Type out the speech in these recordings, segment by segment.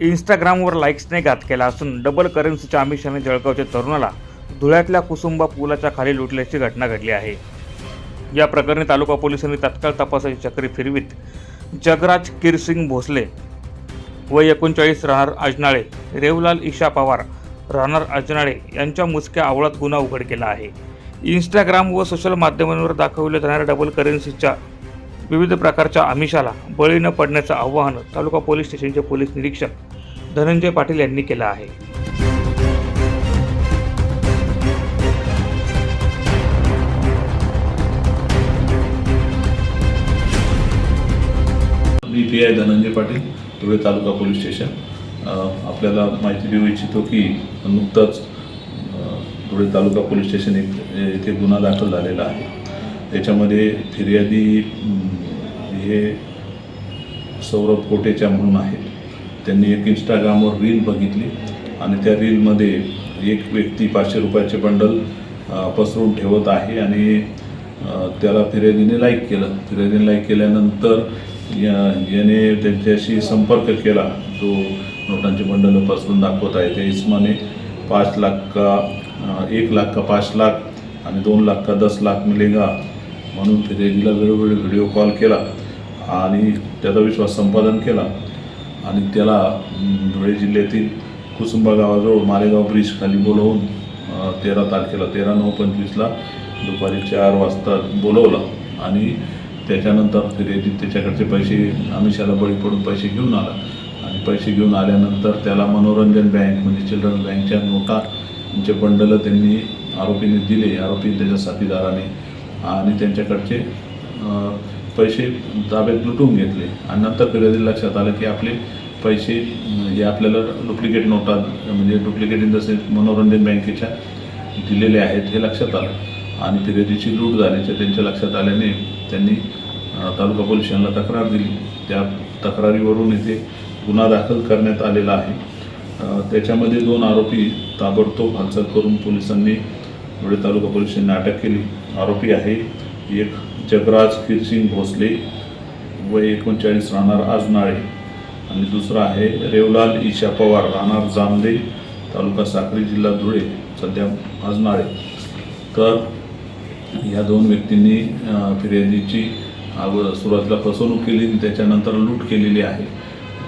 इंस्टाग्रामवर लाईक्सने घात केला असून डबल करन्सीच्या आमिषाने जळगावच्या तरुणाला धुळ्यातल्या कुसुंबा पुलाच्या खाली लुटल्याची घटना घडली आहे. या प्रकरणी तालुका पोलिसांनी तात्काळ तपासाची चक्री फिरवीत जगराज किरसिंग भोसले व एकोणचाळीस राहणार अजनाळे रेवलाल ईशा पवार राहणार अजनाळे यांच्या मुसक्या आवळात गुन्हा उघड केला आहे. इंस्टाग्राम व सोशल माध्यमांवर दाखवल्या जाणाऱ्या डबल करन्सीच्या विविध प्रकारच्या आमिषाला बळी न पडण्याचं आवाहन तालुका पोलीस स्टेशनचे पोलीस निरीक्षक धनंजय पाटील यांनी केला आहे. मी P I Dhananjay Patil Dhule taluka police station. आपल्याला माहिती देऊ इच्छितो की नुकतंच धुळे तालुका पोलीस स्टेशन एक येथे गुन्हा दाखल झालेला आहे. त्याच्यामध्ये फिर्यादी हे सौरभ कोटेच्या म्हणून आहेत. त्यांनी एक इंस्टाग्रामवर रील बघितली आणि त्या रीलमध्ये एक व्यक्ती पाचशे रुपयाचे बंडल पसरून ठेवत आहे आणि त्याला फिर्यादीने लाईक केलं. फिर्यादीने लाईक केल्यानंतर या- याने त्यांच्याशी संपर्क केला. जो नोटांचे बंडल पसरून दाखवत आहे. त्या इस्माने पाच लाख का एक लाख का पाच लाख आणि दोन लाख का दस लाख मिलेगा म्हणून फिर्यादीला वेळोवेळी व्हिडिओ कॉल केला आणि त्याचा विश्वास संपादन केला. आणि त्याला धुळे जिल्ह्यातील कुसुंबा गावाजवळ मालेगाव ब्रिज खाली बोलवून तेरा तारखेला तेरा नऊ पंचवीसला दुपारी चार वाजता बोलवलं. आणि त्याच्यानंतर फिर्यादी त्याच्याकडचे पैसे आमिषाला बळी पडून पैसे घेऊन आला. आणि पैसे घेऊन आल्यानंतर त्याला मनोरंजन बँक म्हणजे चिल्ड्रन बँकच्या नोटांचे बंडलं त्यांनी आरोपीने दिले. आरोपी त्याच्या साथीदाराने आणि त्यांच्याकडचे पैसे ताब्यात लुटून घेतले. आणि नंतर फिर्यादी लक्षात आलं की आपले पैसे हे आपल्याला डुप्लिकेट नोटा म्हणजे डुप्लिकेट इन द सेन्स मनोरंजन बँकेच्या दिलेले आहेत हे लक्षात आलं. आणि फिर्यादीची लूट झाल्याचे त्यांच्या लक्षात आल्याने त्यांनी तालुका पोलिसांना तक्रार दिली. त्या तक्रारीवरून इथे गुन्हा दाखल करण्यात आलेला आहे. त्याच्यामध्ये दोन आरोपी ताबडतोब हालचाल करून पोलिसांनी धुळे तालुका पोलिसांनी अटक केली. आरोपी आहे एक जगराज किरसिंग भोसले व एकोणचाळीस राहणार आजनाळे. आणि दुसरा आहे रेवलाल ईशा पवार राहणार जामदे तालुका साक्री जिल्हा धुळे सध्या आजनाळे. तर या दोन व्यक्तींनी फिर्यादीची अगोदर सुरुवातीला फसवणूक केली आणि त्याच्यानंतर लूट केलेली आहे.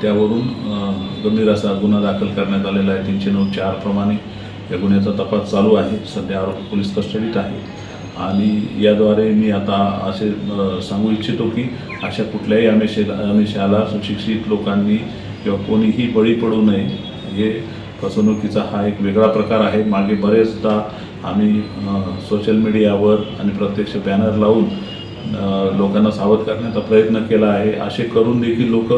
त्यावरून गंभीर असा गुन्हा दाखल करण्यात आलेला आहे. तीनशे नऊ चारप्रमाणे या गुन्ह्याचा तपास चालू आहे. सध्या आरोपी पोलीस कस्टडीत आहे आणि याद्वारे मी आता असे सांगू इच्छितो की अशा कुठल्याही आमिषे अमिषाला सुशिक्षित लोकांनी किंवा कोणीही बळी पडू नये हे फसवणुकीचा हा एक वेगळा प्रकार आहे. मागे बरेचदा आम्ही सोशल मीडियावर आणि प्रत्यक्ष बॅनर लावून लोकांना सावध करण्याचा प्रयत्न केला आहे. असे करून देखील लोक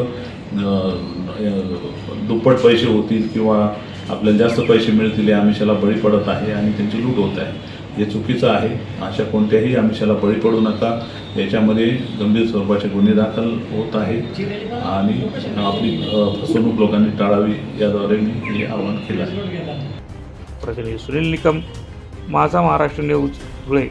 दुप्पट पैसे होतील किंवा आपल्याला जास्त पैसे मिळतील या आमिषाला बळी पडत आहे आणि त्यांची लूट होत आहे. हे चुकीचं आहे अशा कोणत्याही आमिषाला बळी पडू नका. याच्यामध्ये गंभीर स्वरूपाचे गुन्हे दाखल होत आहेत आणि आपली फसवणूक लोकांनी टाळावी याद्वारे मी हे आवाहन केलं आहे. सुनील निकम माझा महाराष्ट्र न्यूज धुळे.